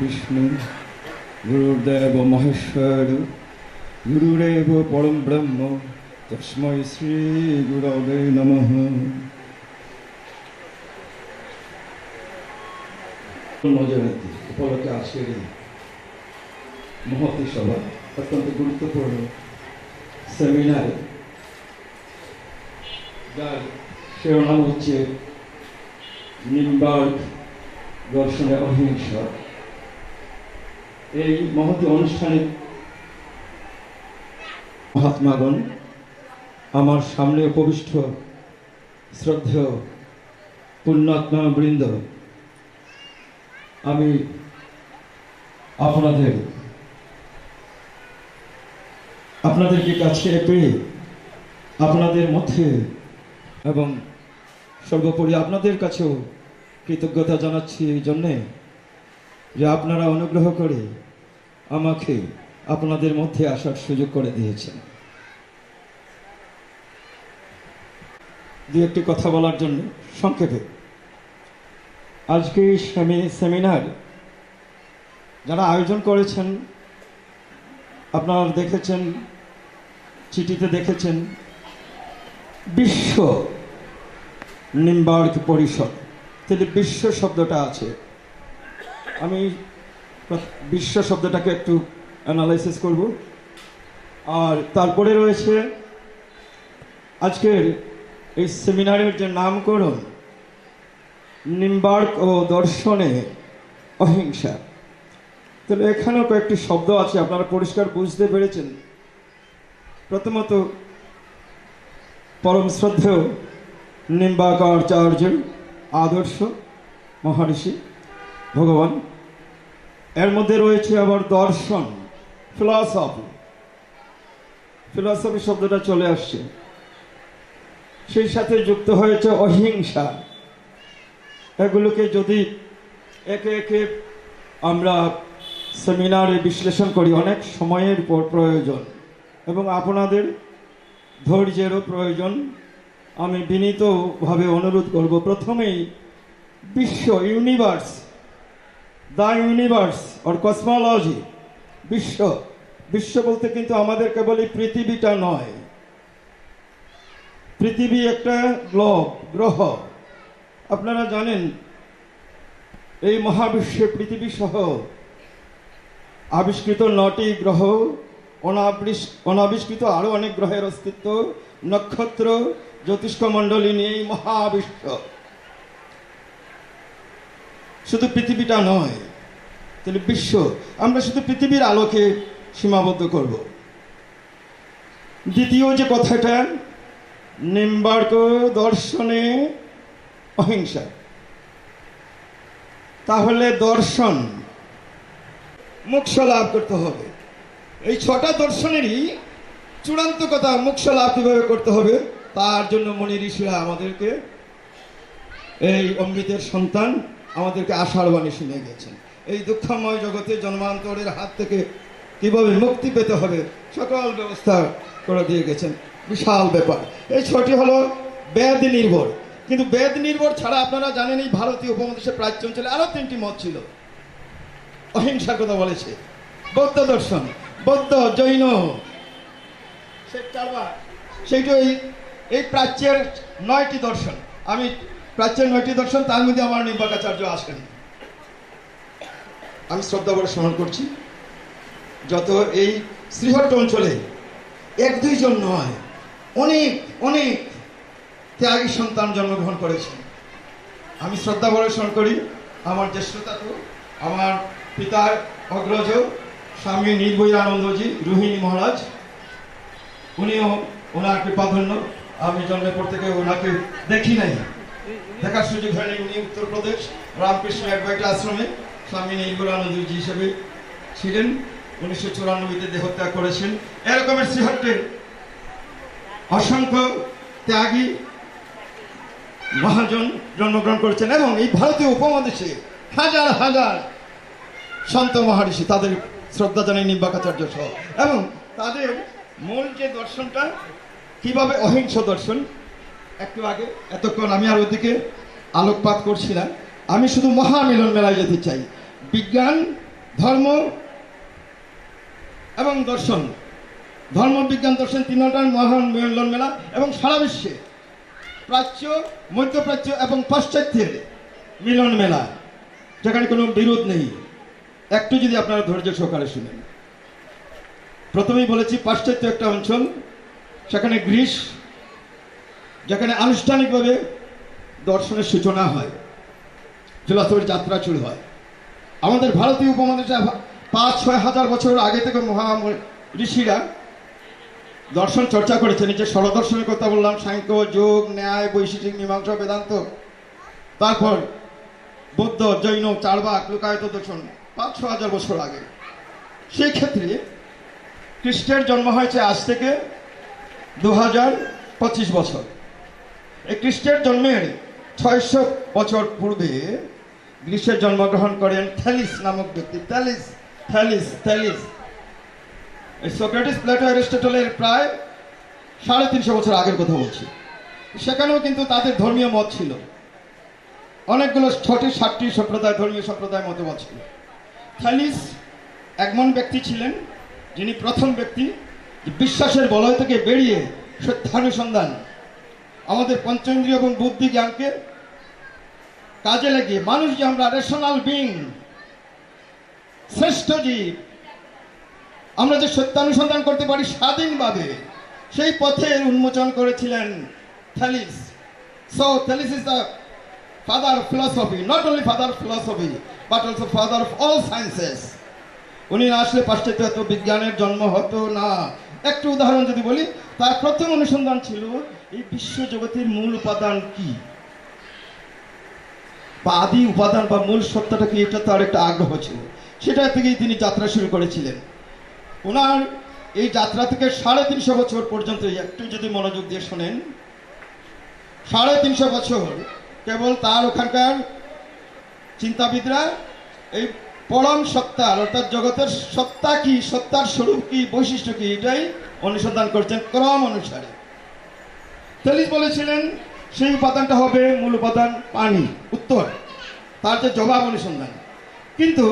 বিষ্ণু গুরুদেব মহেশ্বর গুরুরেব পরম ব্রহ্ম তস্মৈ শ্রী গুরবে নমঃ জয়ন্তী উপলক্ষে আজকের এই মহতি সভা অত্যন্ত গুরুত্বপূর্ণ সেমিনার। যার শিরোনাম হচ্ছে নিম্বার্গ দর্শনে অহিংসা এই মহতি অনুষ্ঠানে মহাত্মাগণ আমার সামনে উপবিষ্ট শ্রদ্ধেয় পুণ্যাত্মা বৃন্দ আমি আপনাদের আপনাদেরকে কাছে পেয়ে আপনাদের মধ্যে এবং সর্বোপরি আপনাদের কাছেও কৃতজ্ঞতা জানাচ্ছি এই জন্যে যে আপনারা অনুগ্রহ করে আমাকে আপনাদের মধ্যে আসার সুযোগ করে দিয়েছেন। দু একটি কথা বলার জন্য সংক্ষেপে। আজকে সেমিনার যারা আয়োজন করেছেন, আপনারা দেখেছেন, চিঠিতে দেখেছেন, বিশ্ব নিম্বার্ক পরিষদ তাহলে বিশ্ব শব্দটা আছে। আমি বিশ্ব শব্দটাকে একটু অ্যানালাইসিস করব। আর তারপরে রয়েছে আজকের এই সেমিনারের যে নামকরণ, নিম্বার্ক ও দর্শনে অহিংসা। তাহলে এখানেও কয়েকটি শব্দ আছে, আপনারা পরিষ্কার বুঝতে পেরেছেন। প্রথমত, পরম শ্রদ্ধেয় নিম্বাকাচার্য আদর্শ মহর্ষি ভগবান। এর মধ্যে রয়েছে আবার দর্শন ফিলসফি ফিলসফি শব্দটা চলে আসছে। সেই সাথে যুক্ত হয়েছে অহিংসা। এগুলোকে যদি একে একে আমরা সেমিনারে বিশ্লেষণ করি, অনেক সময়ের পর প্রয়োজন। এবং আপনাদের ধৈর্যেরও প্রয়োজন। আমি বিনীতভাবে অনুরোধ করব, প্রথমেই বিশ্ব universe the universe or cosmology বিশ্ব বিশ্ব বলতে কিন্তু আমাদের কেবল এই পৃথিবীটা নয়। পৃথিবী একটা গ্লোব গ্রহ। আপনারা জানেন, এই মহাবিশ্বে পৃথিবী সহ আবিষ্কৃত নটি গ্রহ অনাবিষ্কৃত আরও অনেক গ্রহের অস্তিত্ব, নক্ষত্র জ্যোতিষ্ক মণ্ডলী নিয়ে এই মহাবিশ্ব। শুধু পৃথিবীটা নয়, তাহলে বিশ্ব, আমরা শুধু পৃথিবীর আলোকে সীমাবদ্ধ করব। দ্বিতীয় যে কথাটা, নিম্বার্ক দর্শনে অহিংসা। তাহলে দর্শন মোক্ষ লাভ করতে হবে। এই ছটা দর্শনেরই চূড়ান্ত কথা মোক্ষ লাভ কীভাবে করতে হবে, তার জন্য মনি ঋষিরা আমাদেরকে এই অমৃতের সন্তান আমাদেরকে আষাঢ় বাণী শুনে গেছেন। এই দুঃখময় জগতে জন্মান্তরের হাত থেকে কীভাবে মুক্তি পেতে হবে, সকল ব্যবস্থা করে দিয়ে গেছেন। বিশাল ব্যাপার। এই ছটি হলো বেদ নির্ভর। কিন্তু বেদ নির্ভর ছাড়া আপনারা জানেন এই ভারতীয় উপমহাদেশে প্রাচ্য অঞ্চলে আরও তিনটি মত ছিল। অহিংসার কথা বলেছে। বৌদ্ধ দর্শন, বৌদ্ধ জৈন। সে- চারবার সেইটা এই এই প্রাচ্যের নয়টি দর্শন। আমি প্রাচ্যের নয়টি দর্শন, তার মধ্যে আমার নির্বাকাচার্য আসেন। আমি শ্রদ্ধা করে স্মরণ করছি, যত এই শ্রীহট্ট অঞ্চলে এক দুইজন নয়, অনেক অনেক ত্যাগী সন্তান জন্মগ্রহণ করেছেন। আমি শ্রদ্ধা করে স্মরণ করি, আমার জ্যেষ্ঠতা তো আমার পিতার অগ্রজ, স্বামী নির্ভয়ানন্দজি রোহিণী মহারাজ। উনিও ওনার কৃপাধন্য, আমি জন্মের পর থেকে ওনাকে দেখি নাই। দেখার সুযোগ হয়নি উনি উত্তরপ্রদেশ, রামকৃষ্ণ অ্যাডভাইট আশ্রমে স্বামী নির্ভয়ানন্দজি হিসেবে ছিলেন। উনিশশো চুরানব্বইতে দেহত্যাগ করেছেন। এরকমের শ্রীহট্টের অসংখ্য ত্যাগী মহাজন জন্মগ্রহণ করেছেন এবং এই ভারতীয় উপমহাদেশে হাজার হাজার সন্ত মহর্ষি তাদের শ্রদ্ধা জানাই নিম্বাকাচার্য সহ। এবং তাদের মূল যে দর্শনটা, কীভাবে অহিংস দর্শন একটু আগে, এতক্ষণ আমি আর ওদিকে আলোকপাত করছিলাম। আমি শুধু মহামিলন মেলায় যেতে চাই। বিজ্ঞান, ধর্ম এবং দর্শন। ধর্ম, বিজ্ঞান, দর্শন তিনটার মহান মিলন মেলা এবং সারা বিশ্বে প্রাচ্য, মধ্যপ্রাচ্য এবং পাশ্চাত্যের মিলন মেলা, যেখানে কোনো বিরোধ নেই। একটু যদি আপনারা ধৈর্য সহকারে শুনেন। প্রথমেই বলেছি, পাশ্চাত্য একটা অঞ্চল, সেখানে গ্রিস যেখানে আনুষ্ঠানিকভাবে দর্শনের সূচনা হয় ফিলসফির যাত্রা শুরু হয়। আমাদের ভারতীয় উপমহাদেশে পাঁচ ছয় হাজার বছর আগে থেকে মহা ঋষিরা দর্শন চর্চা করেছেন। যে ষড়দর্শনের কথা বললাম সাংখ্য যোগ, ন্যায় বৈশিষ্ট্যিক মীমাংসা, বেদান্ত, তারপর বৌদ্ধ, জৈন, চারবাক, লোকায়ত, দর্শন পাঁচ ছ হাজার বছর আগে। সেই ক্ষেত্রে খ্রিস্টের জন্ম হয়েছে আজ থেকে দু হাজার পঁচিশ বছর। খ্রিস্টের জন্মের ছয়শো বছর পূর্বে গ্রীষ্মে জন্মগ্রহণ করেন থ্যালিস নামক ব্যক্তি। Thales Thales Thales. এই সোক্রেটিস প্লেটো অ্যারিস্টটলের প্রায় সাড়ে তিনশো বছর আগের কথা বলছি। সেখানেও কিন্তু তাদের ধর্মীয় মত ছিল। অনেকগুলো ছটি, সাতটি সম্প্রদায়, ধর্মীয় সম্প্রদায় মতবাদ ছিল। থ্যালিস একমন ব্যক্তি ছিলেন যিনি প্রথম ব্যক্তি বিশ্বাসের বলয় থেকে বেরিয়ে সত্যানুসন্ধান আমাদের পঞ্চেন্দ্রিয় এবং বুদ্ধি জ্ঞানকে কাজে লাগিয়ে মানুষ যে আমরা রেশনাল বিং শ্রেষ্ঠ জীব, আমরা যে সত্যানুসন্ধান করতে পারি স্বাধীনভাবে, সেই পথের উন্মোচন করেছিলেন Thales. So Thales is the father of philosophy not only father of philosophy but also father of all sciences উনি না আসলে পাশ্চাত্য এত বিজ্ঞানের জন্ম হতো না। একটু উদাহরণ যদি বলি, তার প্রথম অনুসন্ধান ছিল এই বিশ্ব জগতের মূল উপাদান কি? বা আদি উপাদান বা মূল সত্যটা কি? এটা তার একটা আগ্রহ ছিল। সেটা থেকেই তিনি যাত্রা শুরু করেছিলেন। ওনার এই যাত্রা থেকে সাড়ে তিনশো বছর পর্যন্ত, একটু যদি মনোযোগ দিয়ে শোনেন, সাড়ে তিনশো বছর কেবল তার ওখানকার চিন্তাবিদরা এই পরম সত্তার, অর্থাৎ জগতের সত্তা কি, সত্তার স্বরূপ কি, বৈশিষ্ট্য কি, এটাই অনুসন্ধান করছেন ক্রম অনুসারে। তেলিস বলেছিলেন, সেই উপাদানটা হবে মূল উপাদান পানি, উত্তর। তার যে জবাব অনুসন্ধান। কিন্তু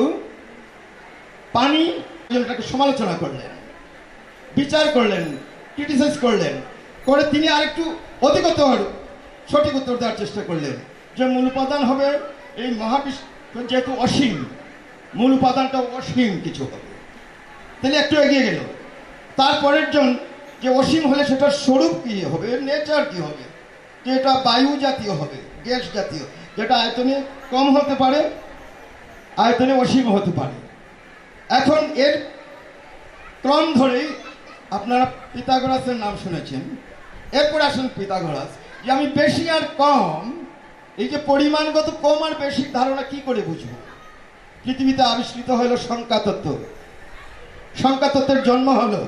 পানি সমালোচনা করলেন, বিচার করলেন, ক্রিটিসাইজ করলেন, করে তিনি আরেকটু অধিকতর সঠিক উত্তর দেওয়ার চেষ্টা করলেন যে মূল উপাদান হবে এই মহাবিশ্ব, যেহেতু অসীম, মূল উপাদানটা অসীম কিছু হবে। তাহলে একটু এগিয়ে গেল। তারপরের জন যে অসীম হলে সেটার স্বরূপ কি হবে? নেচার কি হবে? যে এটা বায়ু জাতীয় হবে, গ্যাস জাতীয়, যেটা আয়তনে কম হতে পারে, আয়তনে অসীম হতে পারে। এখন এর ক্রম ধরেই আপনারা পিতাগোরাসের নাম শুনেছেন। এরপরে আসেন পিতাগোরাস যে আমি বেশি আর কম, এই যে পরিমাণগত কম আর বেশি ধারণা কি করে বুঝব? পৃথিবীতে আবিষ্কৃত হলো সংখ্যা তত্ত্ব সংখ্যা তত্ত্বের জন্ম হলো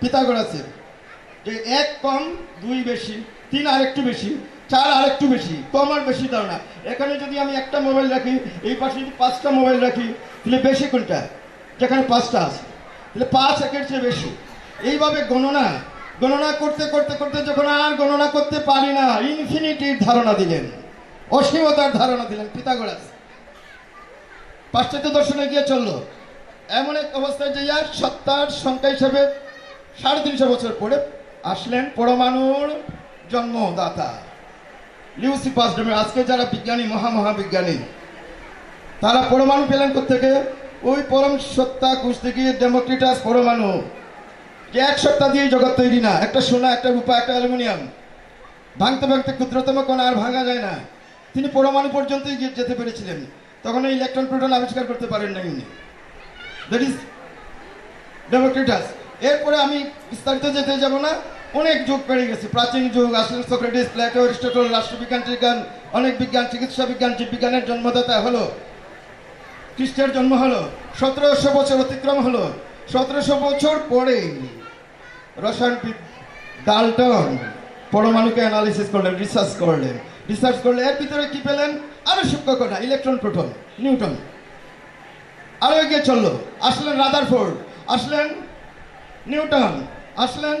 পিতাগোরাসের এক কম দুই বেশি, তিন আর একটু বেশি, চার আর একটু বেশি, কম আর বেশি ধারণা এখানে যদি আমি একটা মোবাইল রাখি, এই পাশে যদি পাঁচটা মোবাইল রাখি, তাহলে বেশি কোনটা? যেখানে পাঁচটা আছে। তাহলে পাঁচ একের চেয়ে বেশি। এইভাবে গণনা গণনা করতে করতে করতে যখন আর গণনা করতে পারি না, ইনফিনিটির ধারণা দিলেন। অসীমতার ধারণা দিলেন পিতাগোরাস পাশ্চাত্য দর্শনে গিয়ে চলল। এমন এক অবস্থায় যে সত্তার সংখ্যা হিসেবে সাড়ে তিনশো বছর পরে আসলেন পরমাণুর জন্মদাতা। লিউসি পাসডমে আজকে যারা বিজ্ঞানী মহা মহাবিজ্ঞানী তারা পরমাণু পেলেন থেকে ওই পরম সত্তা গিয়ে ডেমোক্রিটাস পরমাণু? যে এক সত্তা দিয়ে জগৎ তৈরি না, একটা সোনা, একটা রূপা, একটা অ্যালুমিনিয়াম। ভাঙতে ভাঙতে ক্ষুদ্রতম কোণ আর ভাঙা যায় না। তিনি পরমাণু পর্যন্তই যেতে পেরেছিলেন। তখন ইলেকট্রন প্রোটন আবিষ্কার করতে পারেন না উনি। দ্যাট ইজ ডেমোক্রিটাস এরপরে আমি বিস্তারিত যেতে যাব না। অনেক যুগ পেরিয়ে গেছে। প্রাচীন যুগ, আসলে প্লেটো অ্যারিস্টটল রাষ্ট্রবিজ্ঞান বিজ্ঞান অনেক বিজ্ঞান, চিকিৎসা বিজ্ঞান, জীববিজ্ঞানের জন্মদাতা হলো। খ্রিস্টের জন্ম হলো। সতেরোশো বছর অতিক্রম হলো। সতেরোশো বছর পরে রসায়নবিদ ডালটন পরমাণুকে অ্যানালিসিস করলেন রিসার্চ করলেন। রিসার্চ করলে এর ভিতরে কি পেলেন? আরও সূক্ষ্ম কণা ইলেকট্রন প্রোটন নিউটন আরও এগিয়ে চলল। আসলেন রাদারফোর্ড। আসলেন নিউটন, আসলেন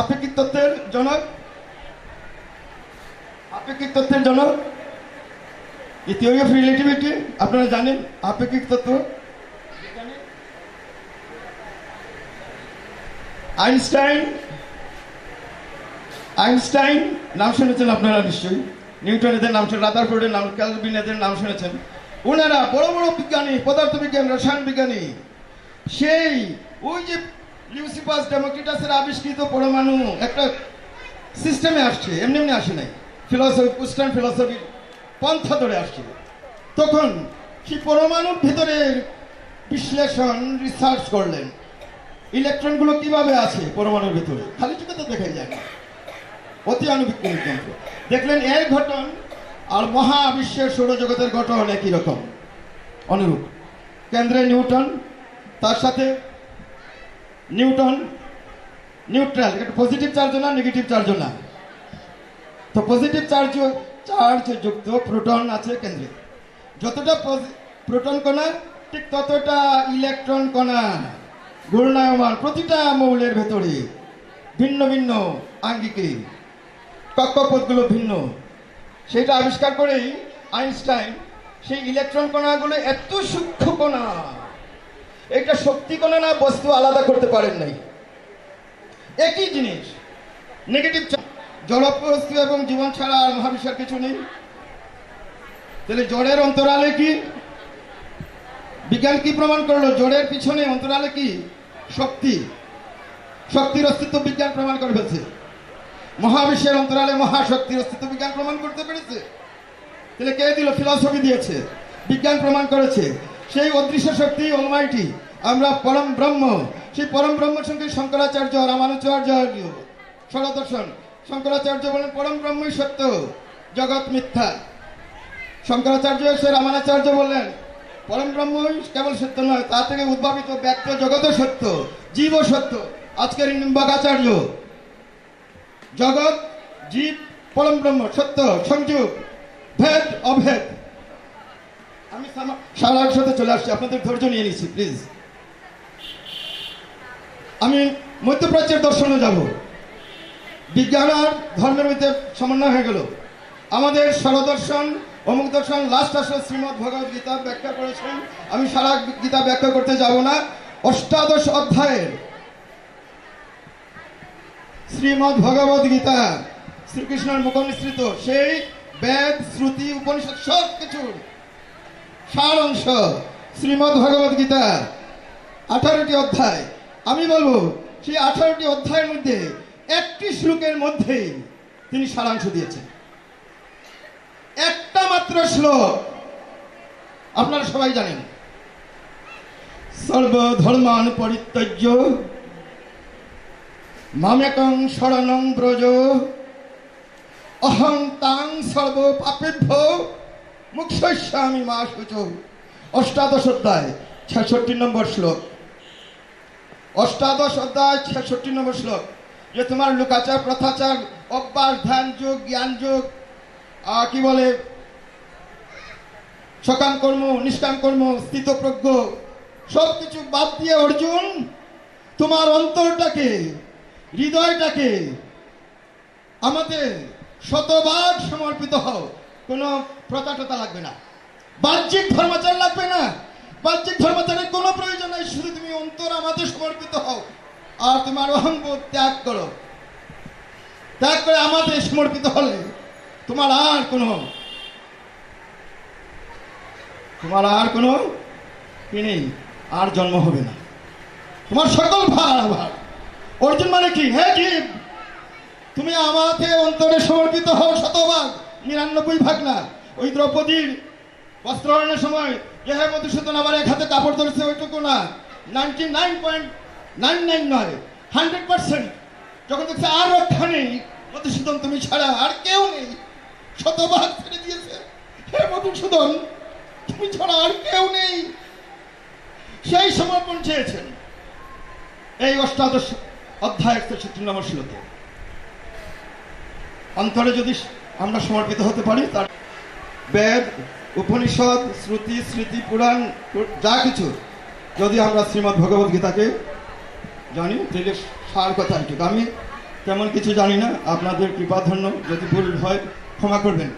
আপেক্ষিক তত্ত্বের জনক। আপেক্ষিক তত্ত্বের জনক। থিওরি অফ রিলেটিভিটি আপনারা জানেন আপেক্ষিক তত্ত্ব? আইনস্টাইন আইনস্টাইন নাম শুনেছেন আপনারা নিশ্চয়ই। নিউটন এদের নাম শুনেছেন, রাদারফোর্ডের নাম ক্যালভিন এদের নাম শুনেছেন। ওনারা বড় বড় বিজ্ঞানী পদার্থ বিজ্ঞানী রসায়ন বিজ্ঞানী। সেই ওই যে লিউসিপাস ডেমোক্রিটাসের আবিষ্কৃত পরমাণু একটা সিস্টেমে আসছে, এমনি এমনি আসে নাই। ফিলসফি ওয়েস্টার্ন ফিলসফি পন্থা ধরে আসছে। তখন সেই পরমাণুর ভিতরে বিশ্লেষণ রিসার্চ করলেন? ইলেকট্রনগুলো কীভাবে আছে পরমাণুর ভিতরে? খালি চোখে তো দেখা যায় না। অতি আণুবীক্ষণিক যন্ত্র দেখলেন এর ঘটন আর মহাবিশ্বের সৌরজগতের গঠন একই রকম। অনুরূপ। কেন্দ্রে নিউটন, তার সাথে নিউটন, নিউট্রাল, এটা পজিটিভ চার্জ না নেগেটিভ চার্জ না। তো পজিটিভ চার্জ চার্জ যুক্ত প্রোটন আছে কেন্দ্রে। যতটা প্রোটন কণা, ঠিক ততটা ইলেকট্রন কণা। ঘূর্ণায়মান প্রতিটা মৌলের ভেতরে ভিন্ন ভিন্ন আঙ্গিকে, কক্ষপথগুলো ভিন্ন। সেটা আবিষ্কার করেই আইনস্টাইন সেই ইলেকট্রন কণাগুলো এত সূক্ষ্ম কণা। এটা শক্তি কণা না বস্তু আলাদা করতে পারেন নাই। একই জিনিস নেগেটিভ জড়বস্তু এবং জীবন ছাড়া আর মহাবিশ্বের কিছু নেই। তাহলে জড়ের অন্তরালে কি? বিজ্ঞান কি প্রমাণ করল? জড়ের পিছনে অন্তরালে কি? শক্তি। শক্তির অস্তিত্ব বিজ্ঞান প্রমাণ করে ফেলছে। মহাবিশ্বের অন্তরালে মহাশক্তির অস্তিত্ব বিজ্ঞান প্রমাণ করতে পেরেছে। তাহলে কে দিল? ফিলসফি দিয়েছে। বিজ্ঞান প্রমাণ করেছে। সেই অদৃশ্য শক্তি অলমাইটি আমরা পরম ব্রহ্ম। সেই পরম ব্রহ্মের সঙ্গে শঙ্করাচার্য রামানুচার্য সরদর্শন শঙ্করাচার্য বলেন, পরম ব্রহ্মই সত্য, জগৎ মিথ্যা। শঙ্করাচার্য এসে রামানাচার্য বললেন, পরম ব্রহ্মই কেবল সত্য নয়, তা থেকে উদ্ভাবিত ব্যক্ত জগৎও সত্য, জীবও সত্য। আজকের নিম্বকাচার্য, জগৎ, জীব, পরম ব্রহ্ম, সত্য, সংযোগ, ভেদ, অভেদ। আমি সারার সাথে চলে আসছি। আপনাদের ধৈর্য নিয়ে নিচ্ছি প্লিজ আমি মধ্যপ্রাচ্যের দর্শনে যাব। বিজ্ঞান আর ধর্মের মধ্যে সমন্বয় হয়ে গেল। আমাদের সরদর্শন অমুক দর্শন লাস্ট আসলে শ্রীমৎ ভগবত গীতা ব্যাখ্যা করেছেন। আমি সারা গীতা ব্যাখ্যা করতে যাব না। অষ্টাদশ অধ্যায়ের শ্রীমৎ ভগবত গীতা, শ্রীকৃষ্ণের মুখ নিঃসৃত সেই বেদ, শ্রুতি, উপনিষদ সব কিছুর সার অংশ শ্রীমৎ ভগবত গীতা আঠারোটি অধ্যায়। আমি বলব, সেই আঠারোটি অধ্যায়ের মধ্যে একটি শ্লোকের মধ্যেই তিনি সারাংশ দিয়েছেন। একটা মাত্র শ্লোক। আপনারা সবাই জানেন। সর্বধর্মান পরিত্যজ্য মামেকং শরণং ব্রজ, অহং তাং সর্ব পাপেভ্য মুখ্যস্বামী মা শুচ অষ্টাদশ অধ্যায়, ছেষট্টি নম্বর শ্লোক। অষ্টাদশ অধ্যায়, ছেষট্টি নম্বর শ্লোক। যে তোমার লুকাচার, প্রথাচার, অভ্যাস, ধ্যান যোগ, জ্ঞান যোগ কি বলে? সকাম কর্ম, নিষ্কাম কর্ম স্থিতপ্রজ্ঞ সব কিছু বাদ দিয়ে অর্জুন, তোমার অন্তরটাকে, হৃদয়টাকে আমাদের শতভাগ সমর্পিত হও। কোনো প্রতাটতা লাগবে না। বাহ্যিক ধর্মাচার লাগবে না। বাহ্যিক ধর্মাচারের কোনো প্রয়োজন নাই। শুধু তুমি অন্তর আমাদের সমর্পিত হও আর তোমার অহংবোধ ত্যাগ করো। ত্যাগ করে আমাদের সমর্পিত হলে তোমার আর কোনো তোমার আর কোনো নেই। আর জন্ম হবে না। তোমার সকল ভার আবার। অর্জুন মানে কি? হ্যাঁ জীব! তুমি আমাকে অন্তরে সমর্পিত হও শতভাগ। নিরানব্বই ভাগ না। ওই দ্রৌপদীর বস্ত্রহরণের সময় হ্যাঁ মধুসূদন আমার এক হাতে কাপড় ধরেছে, ওইটুকু না। Ninety nine point nine nine নয় হান্ড্রেড পার্সেন্ট যখন দেখছে আর রক্ষা নেই মধুসূদন তুমি ছাড়া আর কেউ নেই, শতভাগ ছেড়ে দিয়েছে। হে মধুসূদন, তুমি ছাড়া আর কেউ নেই। সেই সমর্পণ চেয়েছেন এই অষ্টাদশ অধ্যায় একশো নম্বর শ্লোকে। অন্তরে যদি আমরা সমর্পিত হতে পারি, তার বেদ, উপনিষদ, শ্রুতি, স্মৃতি, পুরাণ, যা কিছু। যদি আমরা শ্রীমদ্ ভগবত গীতাকে জানি, তাহলে সার কথা একটু আমি তেমন কিছু জানি না, আপনাদের কৃপাধন্য যদি ভুল হয় ক্ষমা করবেন।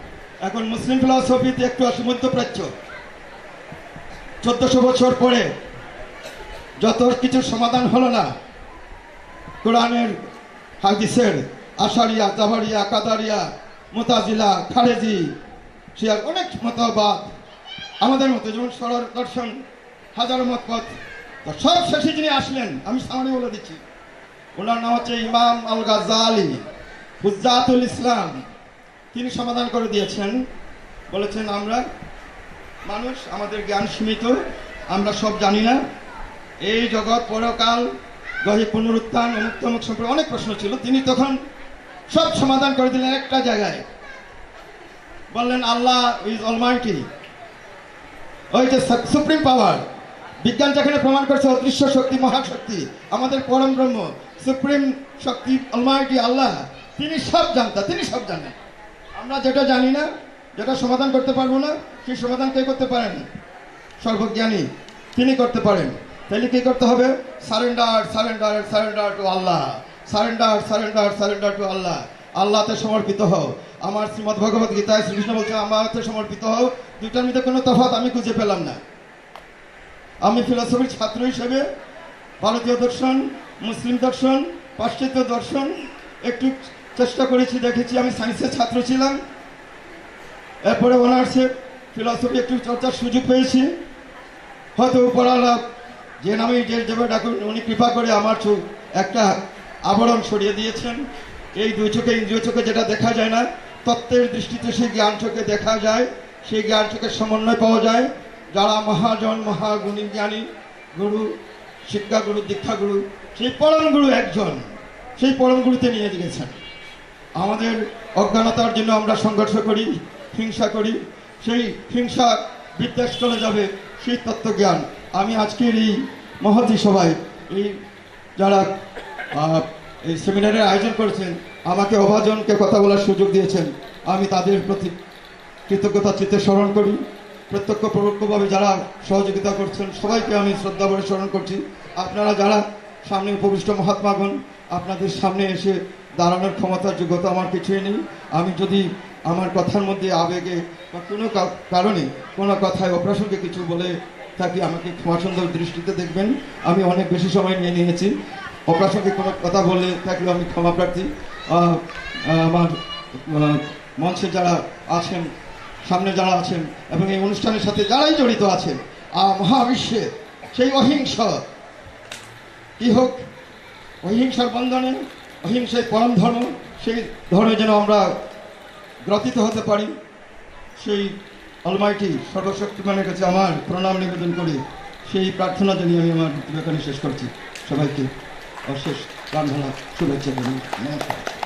এখন মুসলিম ফিলসফিতে একটু আসি, মধ্যপ্রাচ্য। চোদ্দশো বছর পরে যত কিছুর সমাধান হলো না, কোরআনের হাদিসের আশারিয়া জাভারিয়া কাদারিয়া মোতাজিলা খারেজি শিয়া অনেক মতবাদ। আমাদের মতো যেমন সরল দর্শন, হাজারো মতপথ তো সব শেষে যিনি আসলেন, আমি সামনে বলে দিচ্ছি, ওনার নাম হচ্ছে ইমাম আল গাজালি হুজাতুল ইসলাম। তিনি সমাধান করে দিয়েছেন। বলেছেন, আমরা মানুষ, আমাদের জ্ঞান সীমিত, আমরা সব জানি না। এই জগৎ পরকাল গহি পুনরুত্থান অমুক সম্পর্কে অনেক প্রশ্ন ছিল। তিনি তখন সব সমাধান করে দিলেন একটা জায়গায়। বললেন, আল্লাহ ইজ অলমাইটি ওই যে সুপ্রিম পাওয়ার। বিজ্ঞান যেখানে প্রমাণ করছে, অদৃশ্য শক্তি, মহাশক্তি, আমাদের পরম ব্রহ্ম, সুপ্রিম শক্তি অলমাইটি আল্লাহ, তিনি সব জানতা তিনি সব জানেন। আমরা যেটা জানি না, যেটা সমাধান করতে পারব না, সেই সমাধান কে করতে পারেন? সর্বজ্ঞানী, তিনি করতে পারেন। তাহলে কি করতে হবে? Surrender surrender surrender to Allah surrender surrender surrender to Allah. আল্লাহতে সমর্পিত হও। আমার শ্রীমদ ভগবত গীতায় শ্রীকৃষ্ণ বলছে আমাতে সমর্পিত হও। দুইটার মধ্যে কোনো তফাৎ আমি খুঁজে পেলাম না। আমি ফিলোসফির ছাত্র হিসেবে, ভারতীয় দর্শন, মুসলিম দর্শন, পাশ্চাত্য দর্শন, একটু চেষ্টা করেছি, দেখেছি, আমি সায়েন্সের ছাত্র ছিলাম। এরপরে অনার্সে ফিলসফি একটু চর্চার সুযোগ পেয়েছি। হয়তো উপরালা যে নামে যে দেবে ডাকুন, উনি কৃপা করে আমার একটা আবরণ সরিয়ে দিয়েছেন। এই দুই চোখে, ইন্দ্রিয় চোখে যেটা দেখা যায় না, তত্ত্বের দৃষ্টিতে সেই জ্ঞান চোখে দেখা যায়, সেই জ্ঞান চোখের সমন্বয় পাওয়া যায়। যারা মহাজন, মহাগুণী জ্ঞানী, গুরু, শিক্ষা গুরু, দীক্ষা গুরু, সেই পরম গুরু একজন, সেই পরম গুরুতে নিয়ে গেছেন। আমাদের অজ্ঞানতার জন্য আমরা সংঘর্ষ করি, হিংসা করি। সেই হিংসা বিদ্বেষ চলে যাবে, সেই তত্ত্বজ্ঞান। আমি আজকের এই মহতি সভায়, এই যারা এই সেমিনারের আয়োজন করেছেন। আমাকে অভাজনকে কথা বলার সুযোগ দিয়েছেন। আমি তাদের প্রতি কৃতজ্ঞতা চিত্তে স্মরণ করি। প্রত্যক্ষ পরোক্ষভাবে যারা সহযোগিতা করছেন, সবাইকে আমি শ্রদ্ধা স্মরণ করছি। আপনারা যারা সামনে উপবিষ্ট মহাত্মাগণ, আপনাদের সামনে এসে দাঁড়ানোর ক্ষমতার যোগ্যতা আমার কিছুই নেই। আমি যদি আমার কথার মধ্যে আবেগে বা কোনো কারণে কোনো কথায় অপ্রাসঙ্গে কিছু বলে থাকি, আমাকে ক্ষমাসুন্দর দৃষ্টিতে দেখবেন। আমি অনেক বেশি সময় নিয়ে নিয়েছি। অপ্রাসঙ্গিক কোনো কথা বলে থাকলেও আমি ক্ষমা প্রার্থী। আমার মঞ্চে যারা আছেন, সামনে যারা আছেন এবং এই অনুষ্ঠানের সাথে যারাই জড়িত আছেন মহাবিশ্বে সেই অহিংস, কি হোক, অহিংসার বন্ধনে অহিংসায় পরম ধর্ম, সেই ধর্মে যেন আমরা গ্রথিত হতে পারি, সেই অলমাইটি সর্বশক্তিমানের কাছে আমার প্রণাম নিবেদন করি সেই প্রার্থনা জানিয়ে আমি আমার এখানে শেষ করছি। সবাইকে অশেষ প্রাণ শুভেচ্ছা জানিয়ে নমস্কার